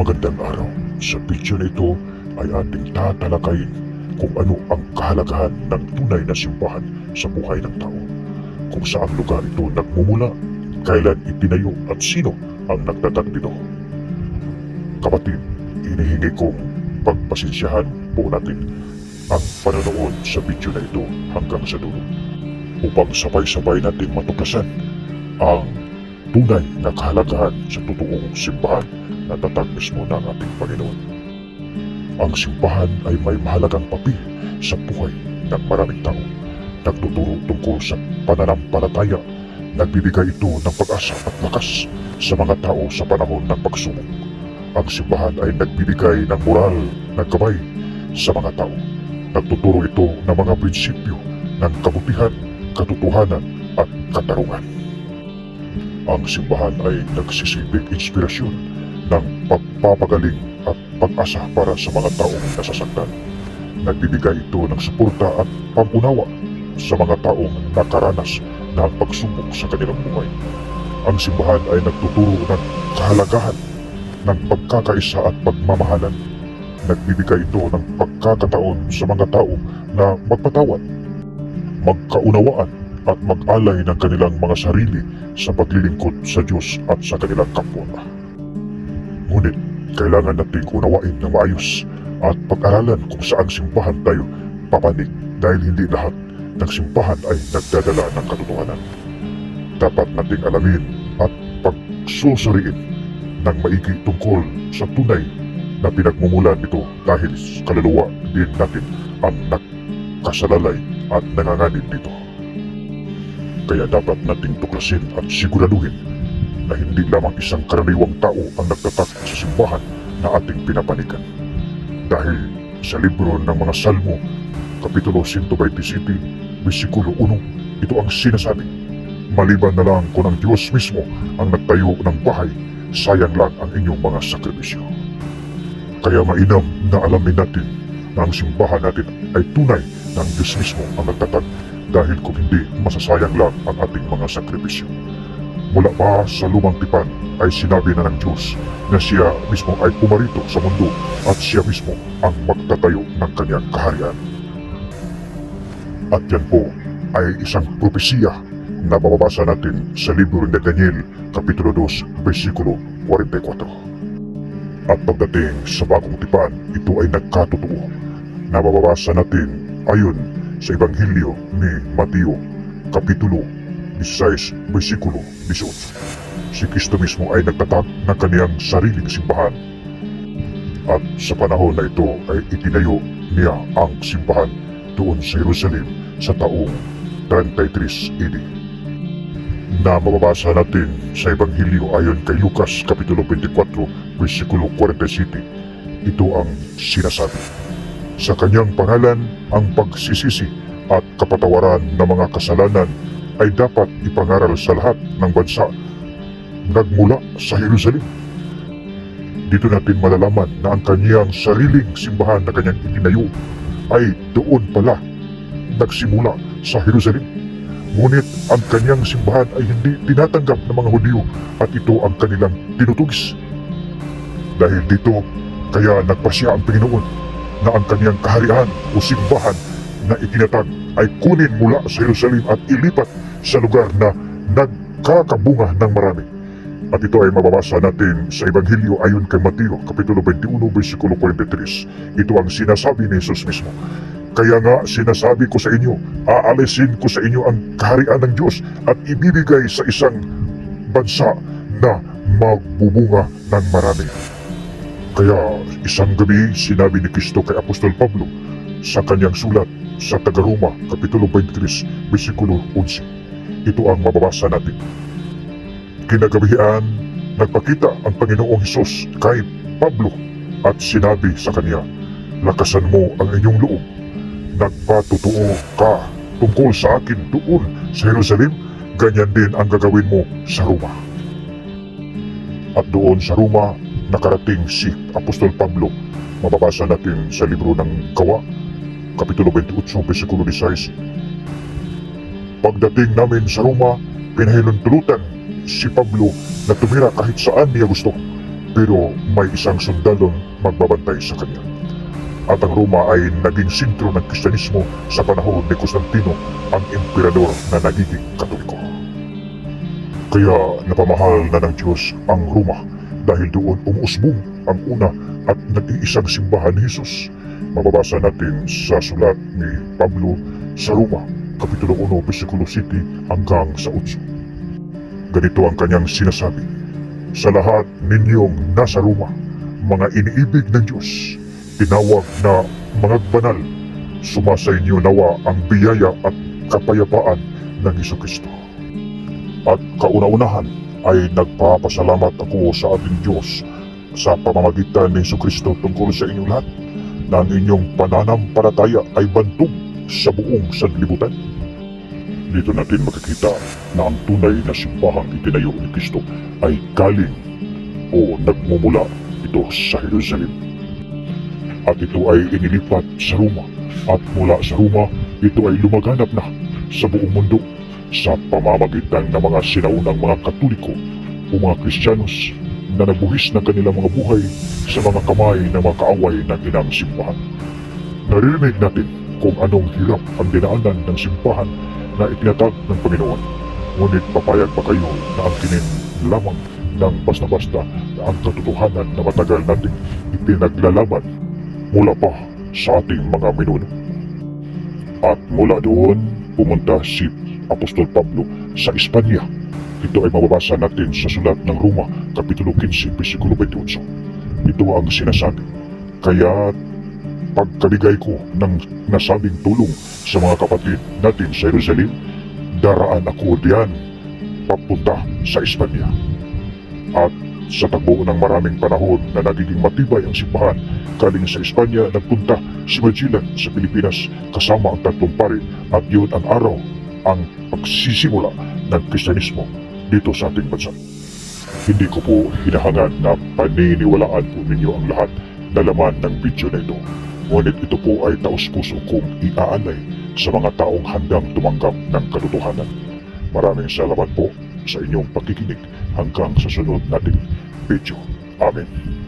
Magandang araw. Sa video na ito ay ating tatalakayin kung ano ang kahalagahan ng tunay na simbahan sa buhay ng tao. Kung saan lugar ito nagmumula, kailan itinayo at sino ang nagtatag nito. Kapatid, inihingi kong pagpasensyahan po natin ang panonood sa video na ito hanggang sa dulo upang sabay-sabay natin matuklasan ang tunay na kahalagahan sa totoong simbahan na tatag mismo ng ating Panginoon. Ang simbahan ay may mahalagang papel sa buhay ng maraming tao. Nagtuturo tungkol sa pananampalataya, nagbibigay ito ng pag-asa at lakas sa mga tao sa panahon ng pagsubok. Ang simbahan ay nagbibigay ng moral na gabay sa mga tao. Nagtuturo ito ng mga prinsipyo ng kabutihan, katotohanan at katarungan. Ang simbahan ay nagsisilbing inspirasyon ng pagpapagaling at pag-asa para sa mga taong nasasaktan. Nagbibigay ito ng suporta at pampunawa sa mga taong nakaranas ng pagsubok sa kanilang buhay. Ang simbahan ay nagtuturo ng kahalagahan ng pagkakaisa at pagmamahalan. Nagbibigay ito ng pagkakataon sa mga tao na magpatawad, magkaunawaan at mag-alay ng kanilang mga sarili sa paglilingkod sa Diyos at sa kanilang kapwa. Ngunit kailangan nating unawain na maayos at pag-aralan kung saang simbahan tayo papanig dahil hindi lahat ng simbahan ay nagdadala ng katotohanan. Dapat nating alamin at pagsusuriin ng maigi tungkol sa tunay na pinagmumulan nito dahil kaluluwa din natin ang nakasalalay at nanganganib nito. Kaya dapat nating tuklasin at siguraduhin na hindi lamang isang karaniwang tao ang nagtatak sa simbahan na ating pinapanigan. Dahil sa libro ng mga Salmo, Kapitulo 127, versikulo 1, ito ang sinasabi, Maliban na lang kung ang Diyos mismo ang nagtayo ng bahay, sayang lang ang inyong mga sakripisyo. Kaya mainam na alamin natin na ang simbahan natin ay tunay ng Diyos mismo ang nagtatag dahil kung hindi masasayang lang ang ating mga sakripisyo. Mula pa sa lumang tipan ay sinabi na ng Diyos na siya mismo ay pumarito sa mundo at siya mismo ang magtatayo ng kanyang kaharian. At yan po ay isang propesiya na mababasa natin sa libro ni Daniel, Kapitulo 2, versikulo 44. At pagdating sa bagong tipan, ito ay nagkatotoo na mababasa natin ayon sa Ebanghelyo ni Mateo, Kapitulo 16, versikulo 18. Si Kristo mismo ay nagtatag ng kaniyang sariling simbahan. At sa panahon na ito ay itinayo niya ang simbahan doon sa Jerusalem sa taong 33 AD. Na mababasa natin sa Ebanghelyo ayon kay Lucas Kapitulo 24, versikulo 47. Ito ang sinasabi. Sa kanyang pangalan ang pagsisisi at kapatawaran ng mga kasalanan ay dapat ipangaral sa lahat ng bansa nagmula sa Jerusalem. Dito natin malalaman na ang kanyang sariling simbahan na kanyang itinayo ay doon pala nagsimula sa Jerusalem. Ngunit ang kanyang simbahan ay hindi tinatanggap ng mga Hudyo at ito ang kanilang tinutugis. Dahil dito, kaya nagpasya ang Panginoon na ang kanyang kaharian o simbahan na itinatag ay kunin mula sa Jerusalem at ilipat sa lugar na nagkakabunga ng marami. At ito ay mababasa natin sa Ebanghelyo ayon kay Mateo, Kapitulo 21, versikulo 43. Ito ang sinasabi ni Jesus mismo. Kaya nga sinasabi ko sa inyo, aalisin ko sa inyo ang kaharian ng Diyos at ibibigay sa isang bansa na magbubunga ng marami. Kaya isang gabi sinabi ni Kristo kay Apostol Pablo sa kanyang sulat sa Taga-Roma, Kapitulo 23, versikulo 11. Ito ang mababasa natin. Kinagabihan, nagpakita ang Panginoong Hesus kay Pablo at sinabi sa kanya, Lakasan mo ang inyong loob. Nagpatotoo ka tungkol sa akin doon sa Jerusalem, ganyan din ang gagawin mo sa Roma. At doon sa Roma, nakarating si Apostol Pablo. Mababasa natin sa libro ng Gawa, Kapitulo 28, versikulo 16. Pagdating namin sa Roma, pinahinuntulutan si Pablo na tumira kahit saan niya gusto. pero may isang sundalong magbabantay sa kanya. At ang Roma ay naging sentro ng Kristyanismo sa panahon ni Constantino, ang emperador na nagiging katoliko. Kaya napamahal na ng Diyos ang Roma dahil doon umuusbong ang una at nag-iisang simbahan ni Jesus. Mababasa natin sa sulat ni Pablo sa Roma, Kapitulo 1, versikulo 7 hanggang sa 8. Ganito ang kanyang sinasabi, Sa lahat ninyong nasa Roma, mga iniibig ng Diyos, tinawag na mga banal, sumasa inyo nawa ang biyaya at kapayapaan ng Iso Kristo. At kauna-unahan ay nagpapasalamat ako sa ating Diyos sa pamamagitan ni Iso Kristo tungkol sa inyong lahat ang inyong pananampalataya ay bantog sa buong sanlibutan. Dito natin makikita na ang tunay na simbahang itinayo ni Kristo ay galing o nagmumula ito sa Jerusalem. At ito ay inilipat sa Roma at mula sa Roma ito ay lumaganap na sa buong mundo sa pamamagitan ng mga sinaunang mga katoliko o mga Kristiyanos na nabuhis ng kanilang mga buhay sa mga kamay ng mga kaaway ng inang simbahan. Naririnig natin kung anong hirap ang dinaanan ng simbahan na itinatag ng Panginoon. Ngunit papayag pa kayo na ang kinin lamang ng basta-basta na ang katotohanan na matagal nating ipinaglalaban mula pa sa ating mga minuno. At mula doon, pumunta si Apostol Pablo sa Espanya. Ito ay mababasa natin sa sulat ng Roma, Kapitulo 15, versikulo 28. Ito ang sinasabi. Kaya pagkabigay ko ng nasabing tulong sa mga kapatid natin sa Jerusalem, daraan ako diyan papunta sa Espanya. At sa tagbo ng maraming panahon na nagiging matibay ang simbahan, galing sa Espanya nagpunta si Magellan sa Pilipinas kasama ang tatlong pari at yun ang araw ang pagsisimula ng Kristyanismo dito sa ating bansa. Hindi ko po hinahangad na paniniwalaan po ninyo ang lahat na laman ng video na ito. Ngunit ito po ay taos-puso kong iaalay sa mga taong handang tumanggap ng katotohanan. Maraming salamat po sa inyong pakikinig hanggang sa sunod nating video. Amen.